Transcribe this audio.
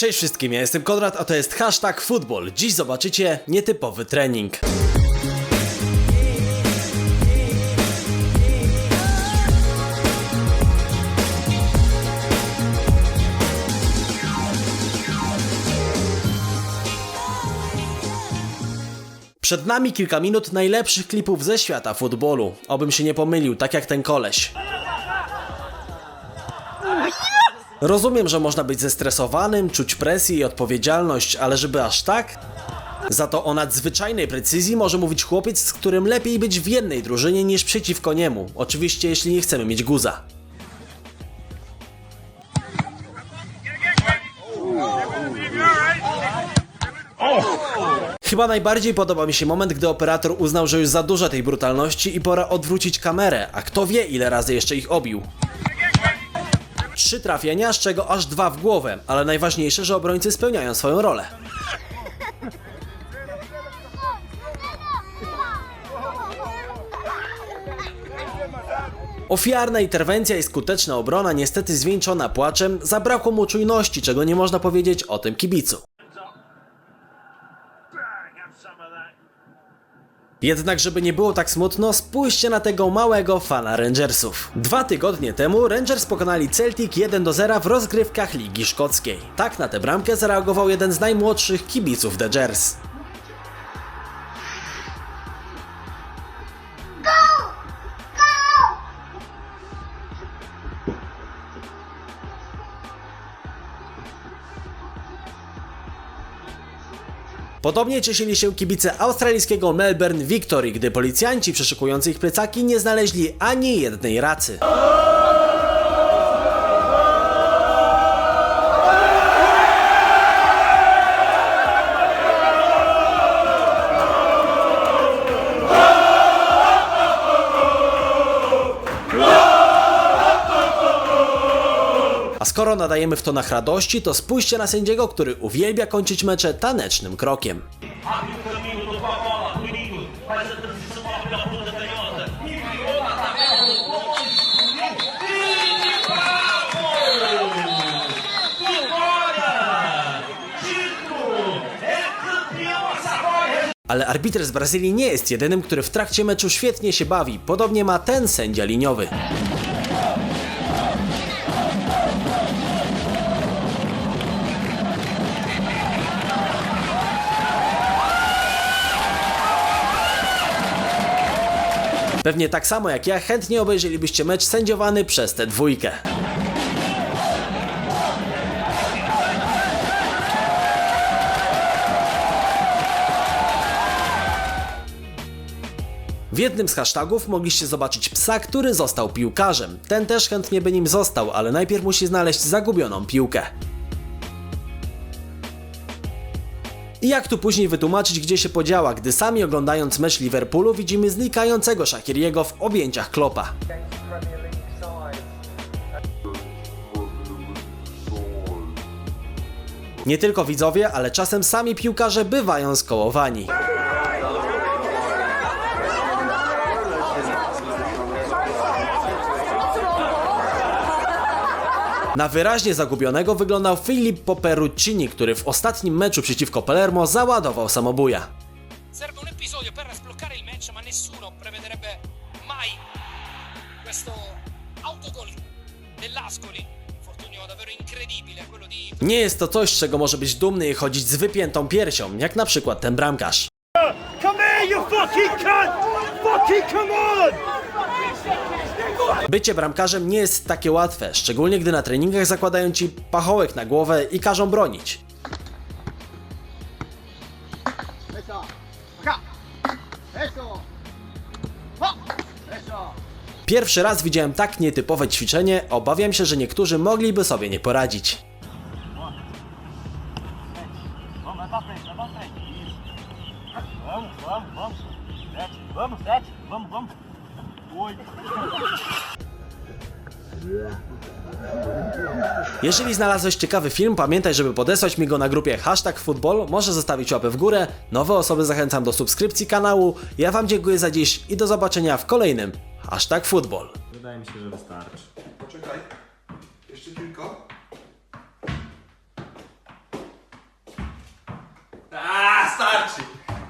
Cześć wszystkim, ja jestem Konrad, a to jest hashtag football. Dziś zobaczycie nietypowy trening. Przed nami kilka minut najlepszych klipów ze świata futbolu. Obym się nie pomylił, tak jak ten koleś. Rozumiem, że można być zestresowanym, czuć presję i odpowiedzialność, ale żeby aż tak? Za to o nadzwyczajnej precyzji może mówić chłopiec, z którym lepiej być w jednej drużynie niż przeciwko niemu. Oczywiście, jeśli nie chcemy mieć guza. Chyba najbardziej podoba mi się moment, gdy operator uznał, że już za dużo tej brutalności i pora odwrócić kamerę, a kto wie ile razy jeszcze ich obił. Trzy trafienia, z czego aż dwa w głowę, ale najważniejsze, że obrońcy spełniają swoją rolę. Ofiarna interwencja i skuteczna obrona, niestety zwieńczona płaczem, zabrakło mu czujności, czego nie można powiedzieć o tym kibicu. Jednak żeby nie było tak smutno, spójrzcie na tego małego fana Rangersów. Dwa tygodnie temu Rangers pokonali Celtic 1 do 0 w rozgrywkach Ligi Szkockiej. Tak na tę bramkę zareagował jeden z najmłodszych kibiców The Jers. Podobnie cieszyli się kibice australijskiego Melbourne Victory, gdy policjanci przeszukujący ich plecaki nie znaleźli ani jednej racy. Skoro nadajemy w tonach radości, to spójrzcie na sędziego, który uwielbia kończyć mecze tanecznym krokiem. Ale arbiter z Brazylii nie jest jedynym, który w trakcie meczu świetnie się bawi. Podobnie ma ten sędzia liniowy. Pewnie tak samo jak ja chętnie obejrzelibyście mecz sędziowany przez tę dwójkę. W jednym z hashtagów mogliście zobaczyć psa, który został piłkarzem. Ten też chętnie by nim został, ale najpierw musi znaleźć zagubioną piłkę. I jak tu później wytłumaczyć, gdzie się podziała, gdy sami oglądając mecz Liverpoolu widzimy znikającego Shakiriego w objęciach Klopa. Nie tylko widzowie, ale czasem sami piłkarze bywają skołowani. Na wyraźnie zagubionego wyglądał Filippo Perruccini, który w ostatnim meczu przeciwko Palermo załadował samobuja. Serve un episodio per sbloccare il match, ma nessuno prevederebbe mai questo autogol dell'Ascoli. Infortunio davvero incredibile, quello di Nie jest to coś, z czego może być dumny i chodzić z wypiętą piersią, jak na przykład ten bramkarz. Come here, you fucking cunt! Fucking come on! Bycie bramkarzem nie jest takie łatwe, szczególnie gdy na treningach zakładają ci pachołek na głowę i każą bronić. Pierwszy raz widziałem tak nietypowe ćwiczenie, obawiam się, że niektórzy mogliby sobie nie poradzić. Vamos. Vamos, vamos, vamos, vamos. Jeżeli znalazłeś ciekawy film, pamiętaj, żeby podesłać mi go na grupie hashtag football, może zostawić łapę w górę, nowe osoby zachęcam do subskrypcji kanału, ja Wam dziękuję za dziś i do zobaczenia w kolejnym hashtag football. Wydaje mi się, że wystarczy. Poczekaj, jeszcze tylko. A, starczy!